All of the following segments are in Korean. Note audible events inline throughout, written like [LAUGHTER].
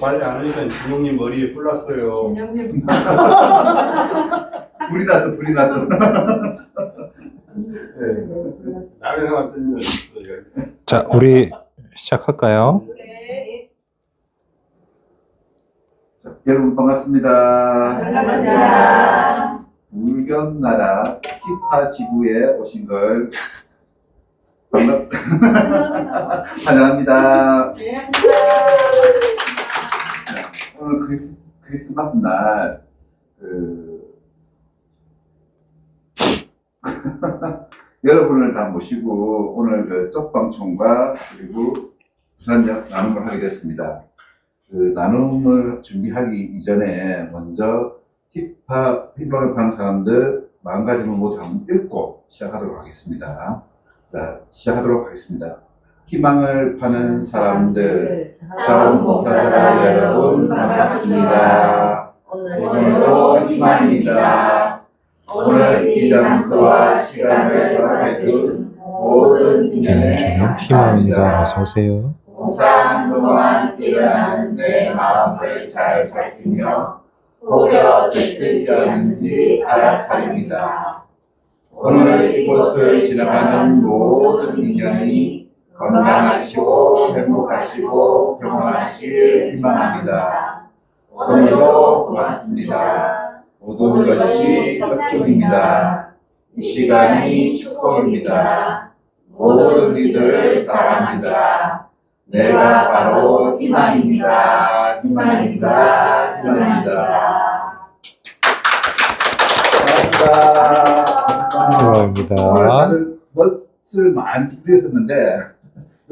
빨리 안 하니까 진용님 머리에 뿔 났어요. 진영님 [LAUGHS] 불이 났어, 불이 났어. 네. 사람 자, 우리 시작할까요? 네. 자, 여러분 반갑습니다. 반갑습니다. 불견나라 히파 지구에 오신 걸 반갑 [LAUGHS] 환영합니다. 네. 오늘 크리스, 크리스마스 날, 그, [LAUGHS] 여러분을 다 모시고 오늘 그 쪽방촌과 그리고 부산역 나눔을 하게 됐습니다. 그 나눔을 준비하기 이전에 먼저 힙합, 힙합을 파는 사람들 마음가짐을 모두 한번 읽고 시작하도록 하겠습니다. 자, 시작하도록 하겠습니다. 희망을 파는 사람들, 자원봉사자 여러분 반갑습니다. 오늘도 희망입니다. 오늘 이 장소와 시간을 허락해준 모든 네, 주님 희망입니다. 어서 오세요. 봉사하는 동안 깨어나는 내 마음을 잘 살피며 혹여 뜻이 없는지 알아차립니다. 오늘 이곳을 지나가는 모든 인연이 건강하시고 행복하시고 평안하시길 희망합니다. 오늘도 고맙습니다. 모든 것이 덕분입니다. 이 시간이 축복입니다. 모든 이들을 사랑합니다. 내가 바로 희망입니다. 희망입니다. 희망입니다. 감사합니다. 다들 멋을 많이 부리셨는데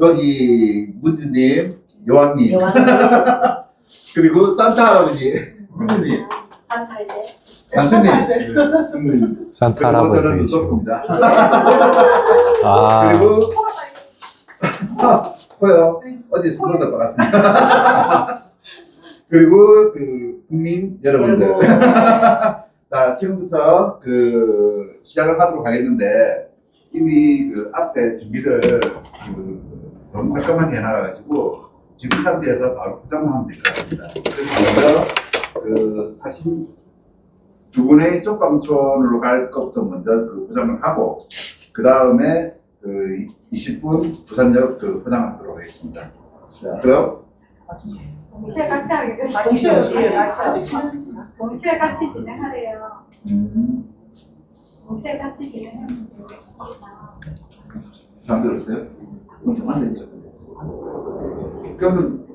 여기 문주님, 요한님, [LAUGHS] 그리고 산타 할아버지, 훈주님, 단수님, 음, 산타 그리고 할아버지 계시고. 무섭습니다. [LAUGHS] 아, 그리고 보여 어제 수고가 써갔습니다. 그리고 그 국민 여러분들, [LAUGHS] 자 지금부터 그 시작을 하도록 하겠는데 이미 그 앞에 준비를 그 너무 깔끔하게 해놔가지고 준비 상태에서 바로 포장하면 될 것 같습니다. 그래서 먼저 그 사실 두 분의 쪽방촌으로 갈 것부터 먼저 그 포장을 하고 그 다음에 그 20분 부산역 그 포장을 하도록 하겠습니다. 자, 그럼 동시에 같이 하게 됐어요. 동시에 같이 같이 동시에 같이 진행하래요. 음, 동시에 같이 진행하면 되겠습니다. 잘 들었어요? 좀안 됐죠? 그럼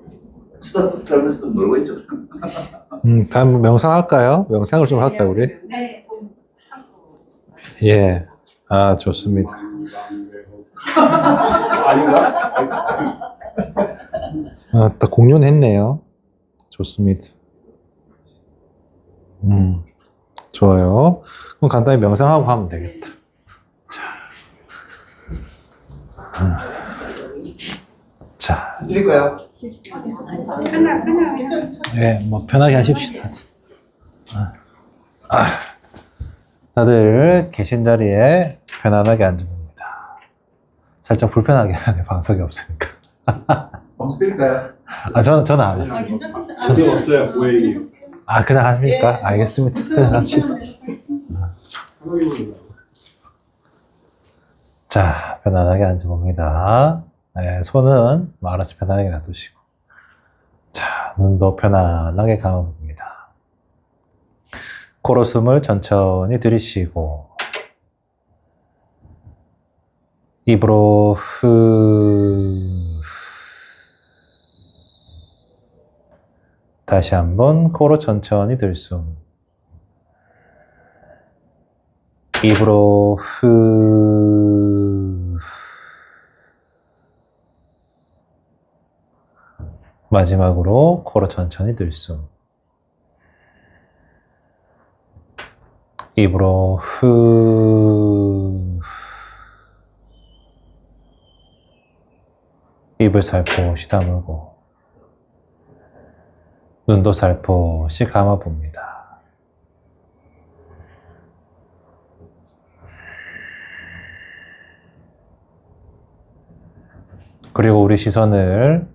수다 떨면서 놀고 있죠? [LAUGHS] 음, 다음 명상 할까요? 명상을 좀 할까요, 우리? 네. 예. 아, 좋습니다. [LAUGHS] 아닌가? 아, 딱 공연했네요. 좋습니다. 음, 좋아요. 그럼 간단히 명상하고 하면 되겠다. 자, 자, 드릴까요? 끝나 예, 뭐 편하게 하십시다. 아, 아. 다들 계신 자리에 편안하게 앉아봅니다. 살짝 불편하게 하네, 방석이 없으니까. [LAUGHS] 방수 드릴까요? 아, 저는, 저는 안 해요. 아 괜찮습니다. 전혀 없어요. 고객님. 아, 그냥 하십니까? 예. 알겠습니다. 그냥 합시다. 자, 편안하게 앉아봅니다. 네, 손은 말아서 편안하게 놔두시고. 자, 눈도 편안하게 감아봅니다. 코로 숨을 천천히 들이쉬고, 입으로 후, 다시 한번 코로 천천히 들숨. 입으로 후. 마지막으로 코로 천천히 들숨. 입으로 후. 입을 살포시 다물고 눈도 살포시 감아봅니다. 그리고 우리 시선을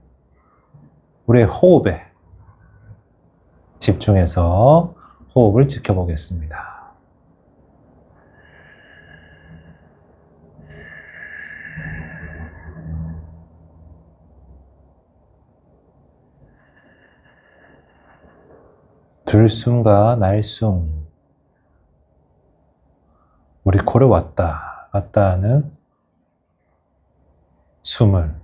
우리의 호흡에 집중해서 호흡을 지켜보겠습니다. 들숨과 날숨. 우리 코를 왔다 갔다 하는 숨을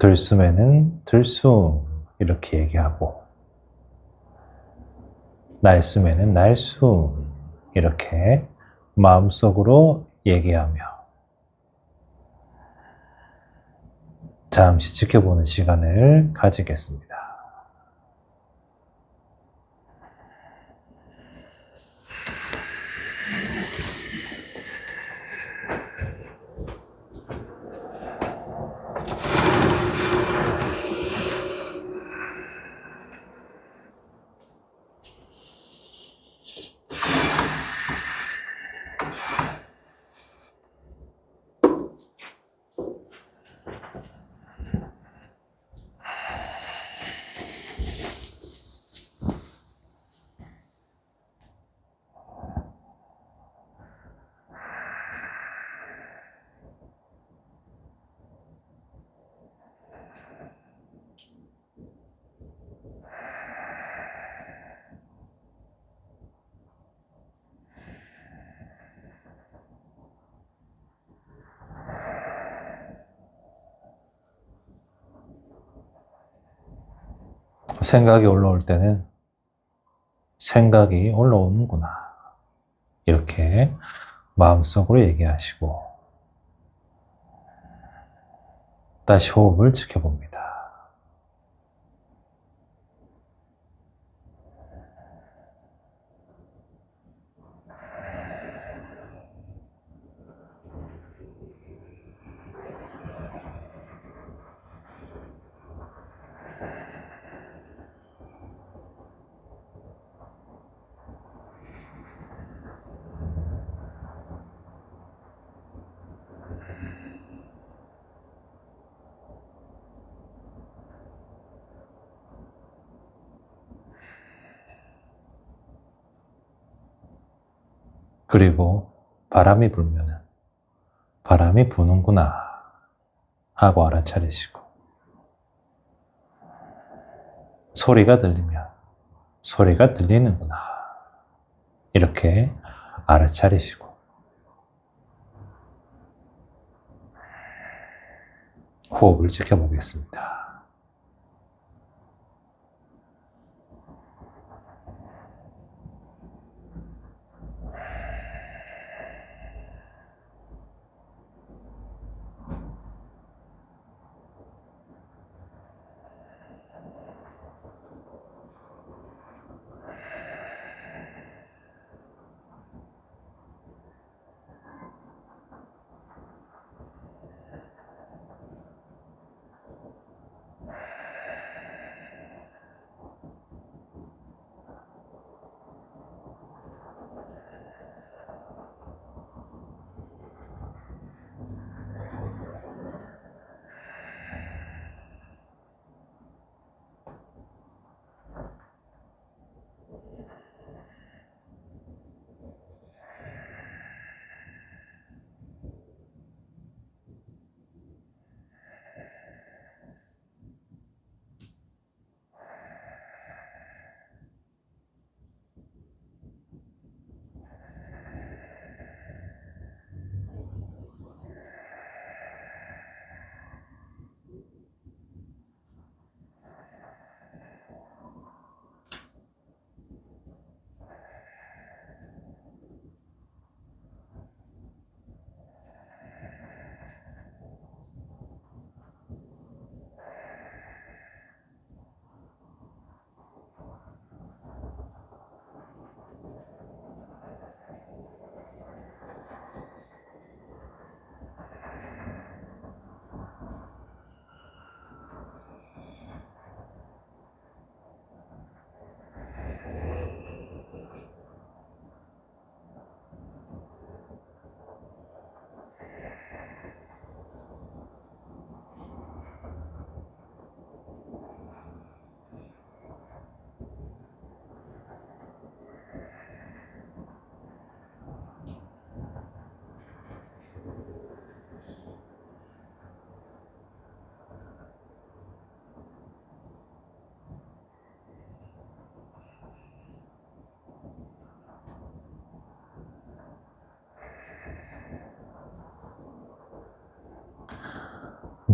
들숨에는 들숨 이렇게 얘기하고 날숨에는 날숨 이렇게 마음속으로 얘기하며 잠시 지켜보는 시간을 가지겠습니다. 생각이 올라올 때는 생각이 올라오는구나. 이렇게 마음속으로 얘기하시고 다시 호흡을 지켜봅니다. 그리고 바람이 불면은 바람이 부는구나 하고 알아차리시고 소리가 들리면 소리가 들리는구나 이렇게 알아차리시고 호흡을 지켜보겠습니다.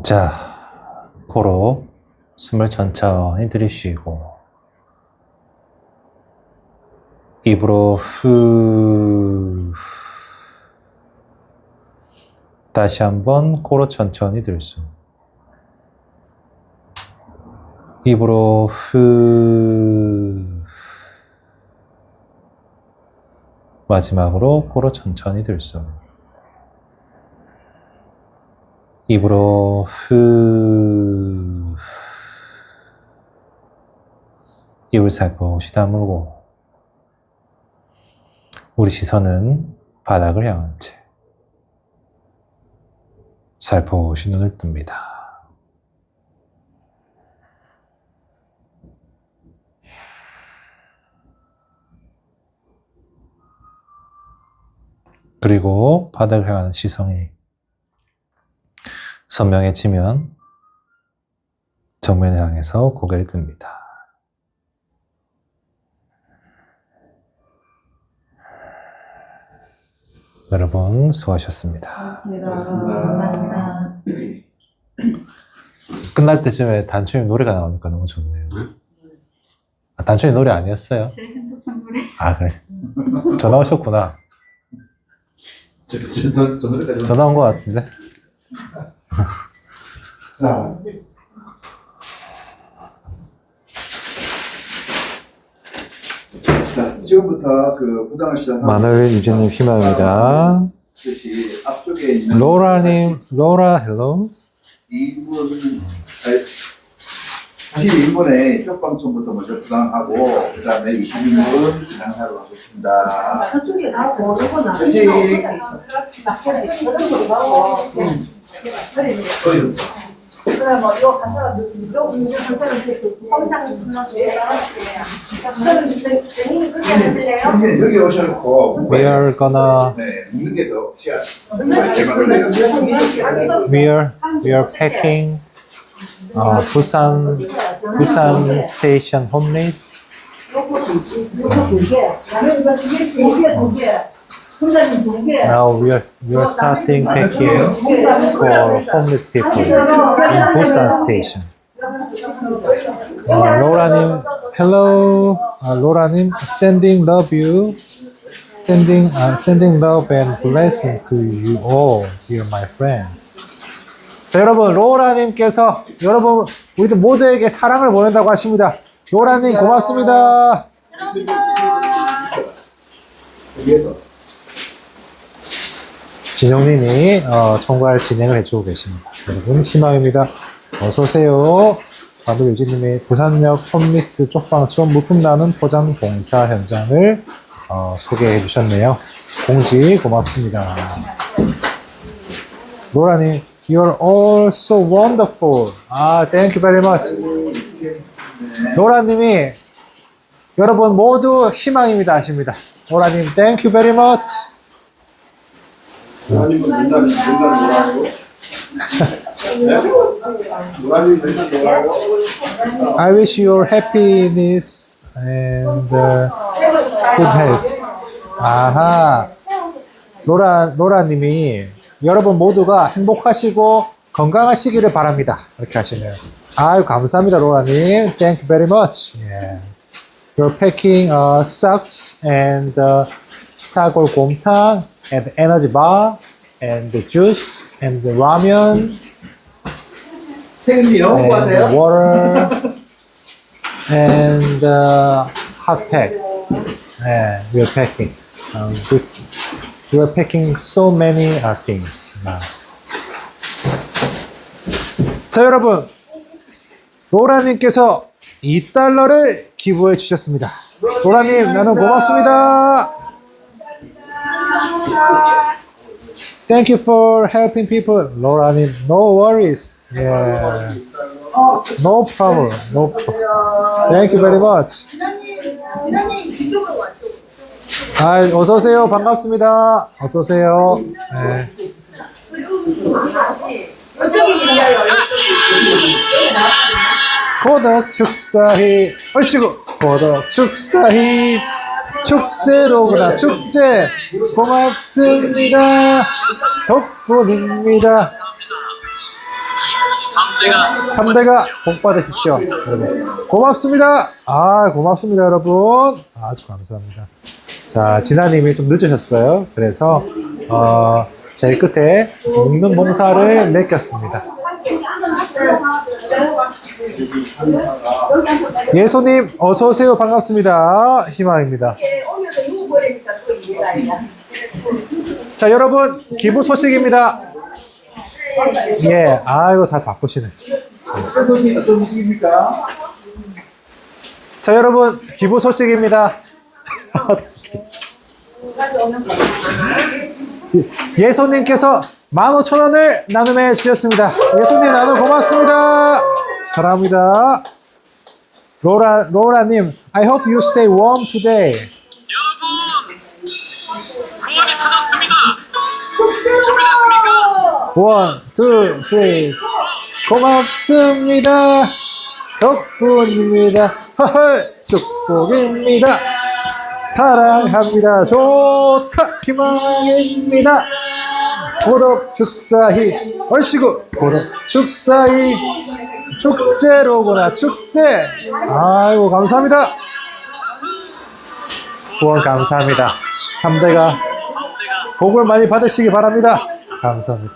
자, 코로 숨을 천천히 들이쉬고 입으로 후 다시 한번 코로 천천히 들숨 입으로 후 마지막으로 코로 천천히 들숨 입으로 후 입을 살포시 다물고 우리 시선은 바닥을 향한 채 살포시 눈을 뜹니다. 그리고 바닥을 향한 시선이 선명해지면 정면을 향해서 고개를 듭니다. 여러분 수고하셨습니다. 감사합니다. [CLEARS THROAT] 끝날 때쯤에 단춘이 노래가 나오니까 너무 좋네요. 아, 단춘이 노래 아니었어요? 제 핸드폰 노래. 아 그래. 전화 오셨구나. 저, 저, 저, 저 노래까지. 전화 온 것 같은데. [LAUGHS] 자. 자, 지금부터 그 부당을 시작하고. 마늘 유진님 희망입니다. 앞쪽에 있는. 로라님, 로라 헬로. 2분, 21분에 협방촌부터 먼저 부당하고, 그 다음에 22분 진행하도록 하겠습니다. 저쪽에 가고 이거는 그치. 어이, 그래 뭐 이거 가서 이거 이제 선생님 험장 끝나게 저는 선생님 끝에 하실래요? 선생님, 여기 오셔놓고. We are gonna, 네, 묻는 게더 시야. we are, we are packing 어, 부산, 부산 스테이션 홈리스. 요거 두 개, 나는 이거 두 개, 두 개, 두 개. Now we are, we are starting packing for homeless people in Busan station. 어, 로라님, hello. 아, 로라님, sending love you. Sending, uh, sending love and blessing to you all, dear my friends. 자, 여러분, 로라님께서 여러분, 우리들 모두에게 사랑을 보낸다고 하십니다. 로라님, 고맙습니다. 위에서. 진영님이 어, 총괄 진행을 해주고 계십니다. 여러분 희망입니다. 어서 오세요. 바로 유진님이 부산역 홈리스 쪽방촌 물품 나는 포장 봉사 현장을 어, 소개해 주셨네요. 공지 고맙습니다. 로라님, you're all so wonderful. 아, thank you very much. 로라님이 여러분 모두 희망입니다 하십니다. 로라님, thank you very much. 노라님은 맨날 맨날. 네? 노라님 맨날 노라고. I wish you happiness and uh, good health. 아하. 로라, 로라님이 여러분 모두가 행복하시고 건강하시기를 바랍니다. 이렇게 하시네요. 아유, 감사합니다, 로라님. Thank you very much. Yeah. You're packing uh, socks and uh, 사골 곰탕 and energy bar and the juice and the ramen 선생님, 영어 and 하세요? water and uh, hot pack. Yeah, we are packing. Um, we, we are packing so many uh, things. now. 자, 여러분. 로라님께서 2달러를 기부해 주셨습니다. 로라님, 나는 고맙습니다. Thank you for helping people. 로라님, no worries. Yeah. No problem. No problem. Thank you very much. 아, 어서 오세요. 반갑습니다. 어서 오세요. 네. 고덕 축사희, 얼씨구 고덕 축사희 축제로구나 축제 고맙습니다. 덕분입니다. 3대가 3대가 복 받으십시오. 여러분. 고맙습니다. 아, 고맙습니다, 여러분. 아주 감사합니다. 자, 진아님이 좀 늦으셨어요. 그래서, 어, 제일 끝에 먹는 봉사를 맡겼습니다. 예소님, 어서 오세요. 반갑습니다. 희망입니다. 자, 여러분, 기부 소식입니다. 예, 아이고, 다 바쁘시네. 자, 여러분, 기부 소식입니다. [LAUGHS] 예소님께서 15,000원을 나눔해 주셨습니다. 예소님 나눔 고맙습니다. 사랑합니다. 로라, 로라님, I hope you stay warm today. 여러분 구원이 터졌습니다. 준비됐습니까? 원, 투, 쓰리. 고맙습니다. 덕분입니다. 축복입니다. 사랑합니다. 좋다. 희망입니다. 보럽 축사히. 얼씨구. 보럽 축사히. 축제로구나. 축제. 아이고, 감사합니다. 후원 감사합니다. 3대가 복을 많이 받으시기 바랍니다. 감사합니다.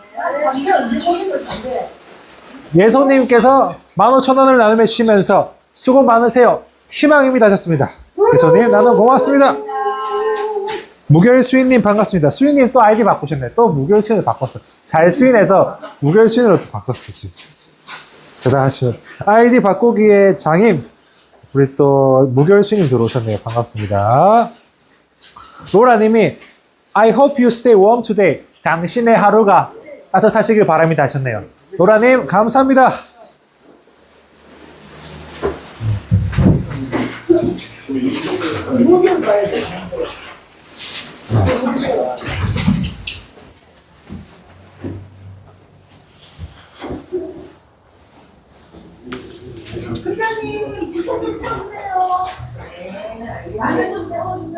예소님께서 15,000원을 나눔해 주시면서 수고 많으세요. 희망입니다 하셨습니다. 예소님 나눔 고맙습니다. 무결 수인님 반갑습니다. 수인님 또 아이디 바꾸셨네. 또 무결 수인을 바꿨어. 잘 수인해서 무결 수인으로 또 바꿨어 지금. 대단하시죠. 아이디 바꾸기의 장임. 우리 또 무결 수인님 들어오셨네요. 반갑습니다. 로라님이 I hope you stay warm today. 당신의 하루가 따뜻하시길 바랍니다 하셨네요. 로라님 감사합니다.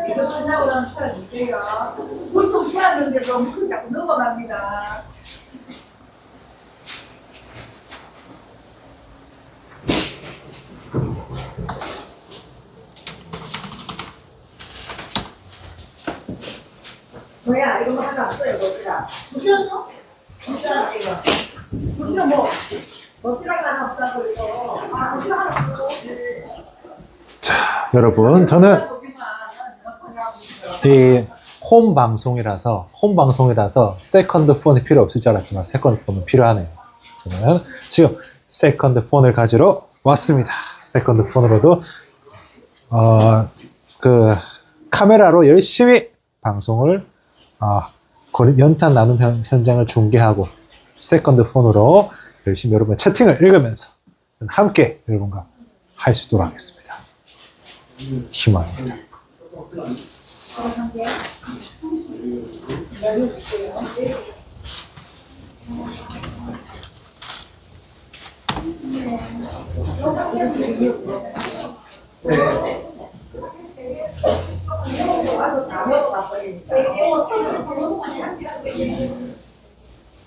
이거 끝나고 나면 찾아주세요. 물통 채웠는데도 물 자꾸 넘어갑니다. 뭐야, 이거 하나 없어요, 멋지다. 무시하죠? 무시하죠, 이거. 무시하 뭐, 없고. 여러분 저는 이 홈 방송이라서 홈 방송이라서 세컨드 폰이 필요 없을 줄 알았지만 세컨드 폰은 필요하네요. 저는 지금 세컨드 폰을 가지러 왔습니다. 세컨드 폰으로도 어, 그 카메라로 열심히 방송을 아, 거리- 연탄 나눔 현, 현장을 중계하고 세컨드 폰으로 열심히 여러분의 채팅을 읽으면서 함께 여러분과 할 수 있도록 하겠습니다. 희망입니다.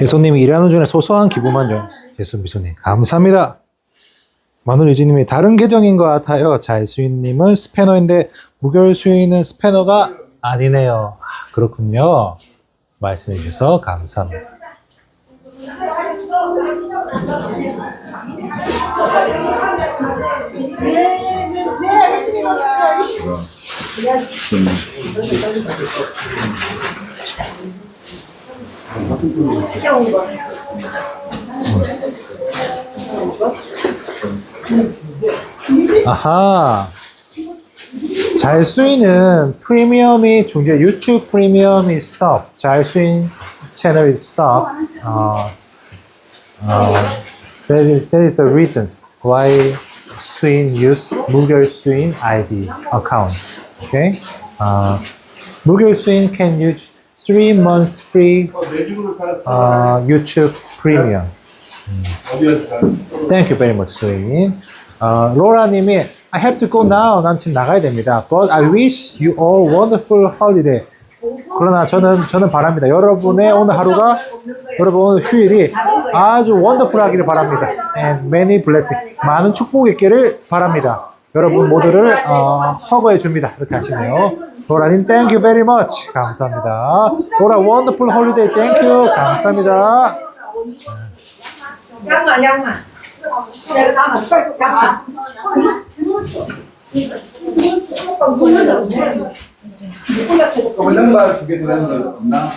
예수님이 일하는 중에 소소한 기부만요. 예수 미소님 감사합니다. 마누 유지님이 다른 계정인 것 같아요. 잘 수인님은 스패너인데 무결 수인은 스패너가 아니네요. 아, 그렇군요. 말씀해 주셔서 감사합니다. 네. 아하. 잘 쓰이는 프리미엄이 중재 유튜브 프리미엄이 스톱. 잘 쓰인 채널이 스톱. 어, 어, there, there is a reason why Swin use 무결 Swin ID account. Okay. Uh, 무결 Swin can use three months free uh, YouTube Premium. Thank you very much, 수인. 어, 로라님이 I have to go now. 난 지금 나가야 됩니다. But I wish you all wonderful holiday. 그러나 저는 저는 바랍니다. 여러분의 오늘 하루가 여러분 오늘 휴일이 아주 원더풀하기를 바랍니다. And many blessings. 많은 축복이 있기를 바랍니다. 여러분 모두를 어, 허거해 줍니다. 이렇게 하시네요. 로라님, thank you very much. 감사합니다. 로라, wonderful holiday. Thank you. 감사합니다. 양아, 양아. 내가. 그럼 양말 두개 들어가는 거 없나?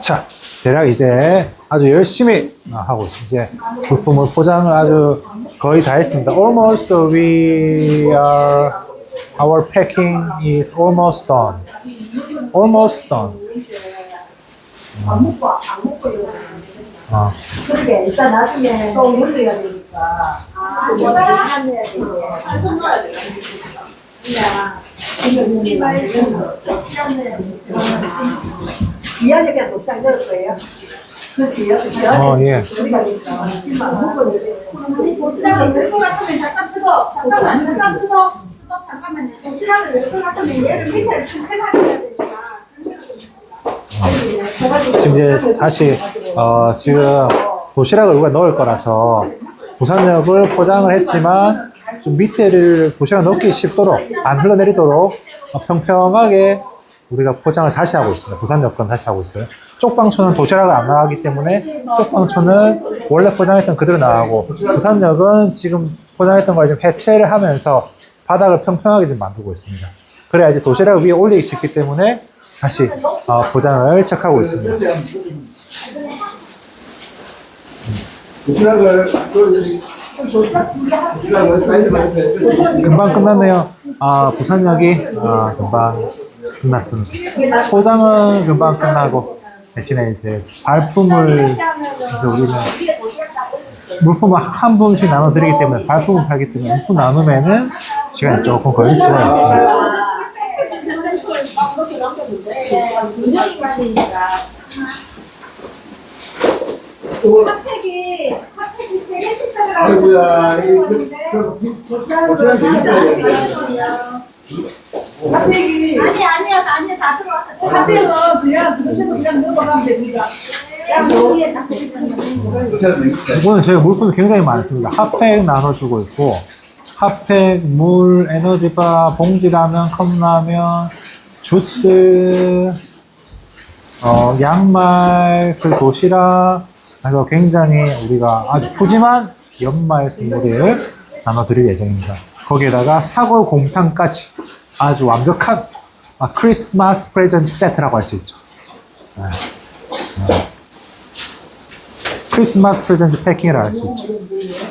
자, 대략 이제 아주 열심히 아, 하고 있습니다. 이제 부품을 포장을 아주 거의 다 했습니다. Almost we are our packing is almost done. Almost done. 이거. 아, 그러게, 일단 나중에 또 물려야 되니까. 아, 뭐다? 해야 되게. 알고 넣어야 돼. 야, 이거 이말 미안해 그냥 넣을 거예요. 그렇지요? 어, 예. 옷장을 열고 같으면 잠깐 뜨거. 잠깐만, 잠깐 뜨거. 잠깐만요. 열고 같으면 얘를 밑에 칼라야 되니까. 지금 이제 다시 어, 지금 도시락을 우리가 넣을 거라서 부산역을 포장을 했지만 좀 밑에를 도시락 넣기 쉽도록 안 흘러내리도록 어, 평평하게 우리가 포장을 다시 하고 있습니다. 부산역 건 다시 하고 있어요. 쪽방촌은 도시락을 안 나가기 때문에 쪽방촌은 원래 포장했던 그대로 나가고 부산역은 지금 포장했던 걸 지금 해체를 하면서 바닥을 평평하게 좀 만들고 있습니다. 그래야 이제 도시락을 위에 올리기 쉽기 때문에 다시 어, 포장을 시작하고 있습니다. 금방 끝났네요. 아, 부산역이 아, 금방 끝났습니다. 포장은 금방 끝나고 대신에 이제 발품을 이제 우리는 물품을 한 분씩 나눠드리기 때문에 발품을 팔기 때문에 물품 나누면은 시간이 조금 걸릴 수가 있습니다. 핫팩이, 핫팩이 세개 식사를 아이고야, 이 그- 그- 도시락 핫팩이 아니, 아니야, 아니야, 다 들어왔어. 핫팩은 그냥 그대로 그냥 넣어가면 됩니다. 그냥 내릴게요. 오늘 저희가 물품이 굉장히 많습니다. 핫팩 나눠주고 있고, 핫팩, 물, 에너지바, 봉지라면, 컵라면, 주스, 어, 양말, 그 도시락, 그래서 굉장히 우리가 아주 푸짐한 연말 선물을 나눠드릴 예정입니다. 거기에다가 사골 곰탕까지 아주 완벽한 아, 크리스마스 프레젠트 세트라고 할 수 있죠. 네. 네. 크리스마스 프레젠트 패킹이라 할 수 있죠.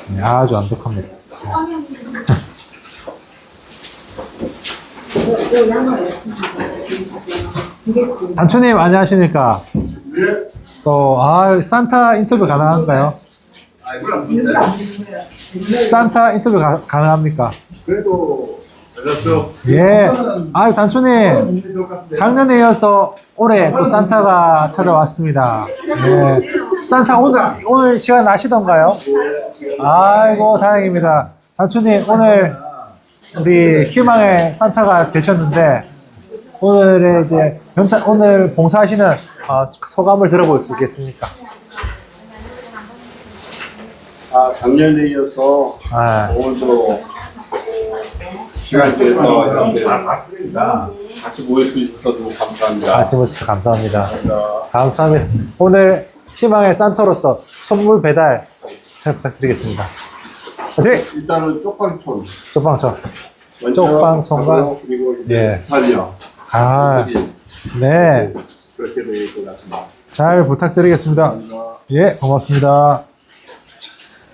네, 아주 완벽합니다. [LAUGHS] 단추님 안녕하십니까? 또 아, 산타 인터뷰 가능한가요? 아. 산타 인터뷰 가, 가능합니까? 그래도 알았어. 예. 아, 단추님 작년에 이어서 올해 또 산타가 찾아왔습니다. 예. 산타 오늘 오늘 시간 나시던가요? 아이고 다행입니다. 단추님 오늘 우리 희망의 산타가 되셨는데 오늘의 이제 연타, 오늘 봉사하시는 어, 소감을 들어볼 수 있겠습니까? 아, 작년에 이어서 아, 오늘도 시간 내서 이렇게 같이 모일 수 있어서 감사합니다. 아침 모습 감사합니다. 감사합니다. 감사합니다. 오늘 희망의 산타로서 선물 배달 잘 부탁드리겠습니다. 네, 일단은 쪽방촌. 쪽방촌. 쪽방촌과- 그리고 이제 예. 부산역. 아, 그지? 네. 그렇게 되어 것 같습니다. 잘 부탁드리겠습니다. 예, 고맙습니다. 자,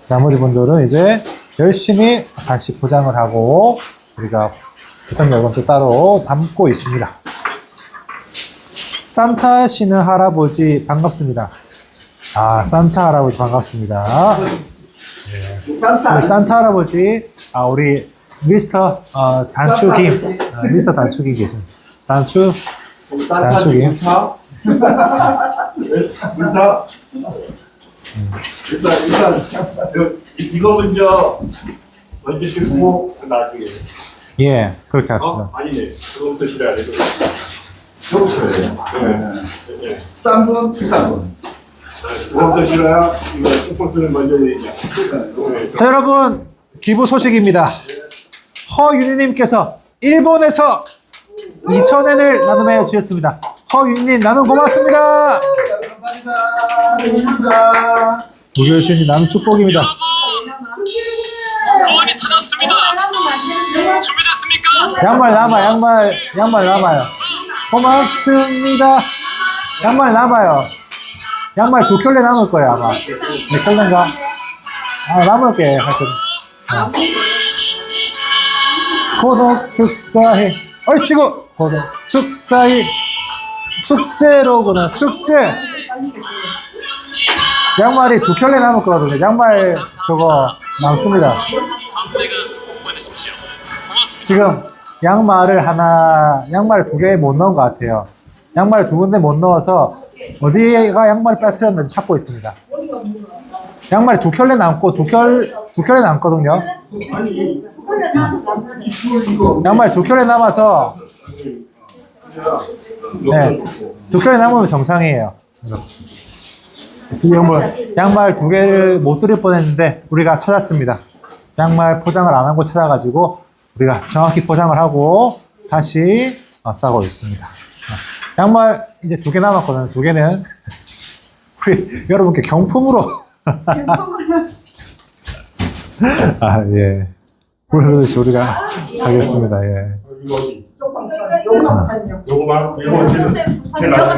나머지 분들은 이제 열심히 다시 포장을 하고 우리가 포장 열건도 따로 담고 있습니다. 산타 씨는 할아버지 반갑습니다. 아, 산타 할아버지 반갑습니다. 우리 산타 할아버지, 아, 우리 미스터 어, 김, 아, 미스터 김 계십니다. 단추, 단추기. 인사. 인사. 일단 일단 요- 이거 먼저 먼저 싣고 나중에. 예, 그렇게 합시다. 어? 아니네. 그거부터 실어야 돼. 그렇죠. 네. 네. 싼 분, 비싼 분. 그거부터 실어야 이거 쪽방촌을 먼저 네. 자, 여러분, 기부 소식입니다. 허윤희님께서 일본에서 2,000엔을 나눔해 주셨습니다. 허윤희님, 나눔 고맙습니다. 감사합니다. 감사합니다. 무교수님, 나눔 축복입니다. 구원이 터졌습니다. 준비됐습니까? 양말 남아, 양말, 양말 남아요. 고맙습니다. 양말 남아요. 양말 두 켤레 남을 거예요, 아마. 네 켤레인가? 아, 남을 게, 하여튼. 아. 고독 축사해. 얼씨구! 축사해. 축제로구나, 축제. 양말이 두 켤레 남을 거거든요. 양말 저거 남습니다. 3대가 보내십시오. 고맙습니다. 지금 양말을 하나, 양말을 두 개 못 넣은 것 같아요. 양말을 두 군데 못 넣어서 어디가 양말을 빠뜨렸는지 찾고 있습니다. 양말이 두 켤레 남고 두 켤, 두 켤레 남거든요. 양말 두 켤레 남아서 네, 두 켤레 남으면 정상이에요. 이 양말, 양말 두 개를 못 드릴 뻔했는데 우리가 찾았습니다. 양말 포장을 안 하고 찾아가지고 우리가 정확히 포장을 하고 다시 어, 싸고 있습니다. 어, 양말 이제 두 개 남았거든요. 두 개는 [LAUGHS] 우리 여러분께 경품으로 [LAUGHS] 아 예. 그러듯이 우리가 하겠습니다. 예. 요거만 제일 사.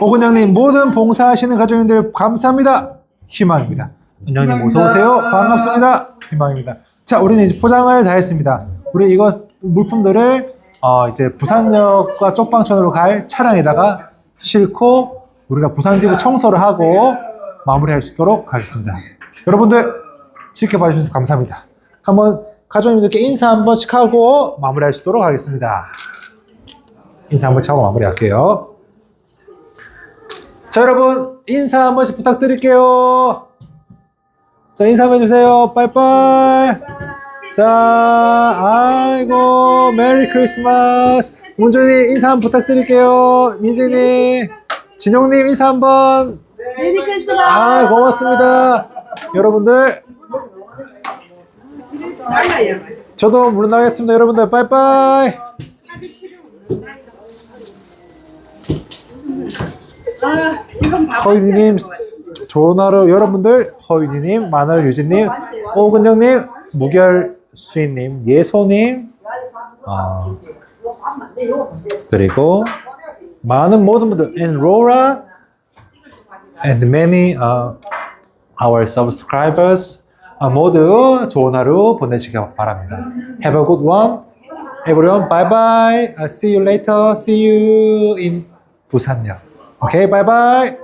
오근영님 모든 봉사하시는 가족님들 감사합니다. 희망입니다. 은영님 어서 오세요. 반갑습니다. 희망입니다. 자, 우리는 이제 포장을 다 했습니다. 우리 이거 물품들을 어, 이제 부산역과 쪽방촌으로 갈 차량에다가 싣고 우리가 부산지구 청소를 하고 마무리할 수 있도록 하겠습니다. 여러분들 지켜봐 주셔서 감사합니다. 한번 가족님들께 인사 한 번씩 하고 마무리할 수 있도록 하겠습니다. 인사 한 번씩 하고 마무리할게요. 자, 여러분, 인사 한 번씩 부탁드릴게요. 자, 인사 한번 해주세요. 빠이빠이. 자, 아이고, 메리 크리스마스. 문준이 인사 한번 부탁드릴게요. 민준이. 진용님 인사 한 번. 메리 크리스마스. 아, 고맙습니다. 여러분들. 저도 물러나겠습니다. 여러분들, 빠이빠이. 허윤이님, 좋은 하루 여러분들, 허윤이님, 마늘 유진님, 오근정님, 무결 수인님, 예소님, 아, 그리고 많은 모든 분들, and Laura, and many uh, our subscribers 아, 모두 좋은 하루 보내시기 바랍니다. Have a good one. Everyone, bye bye. Uh, see you later. See you in 부산역. Okay, bye bye.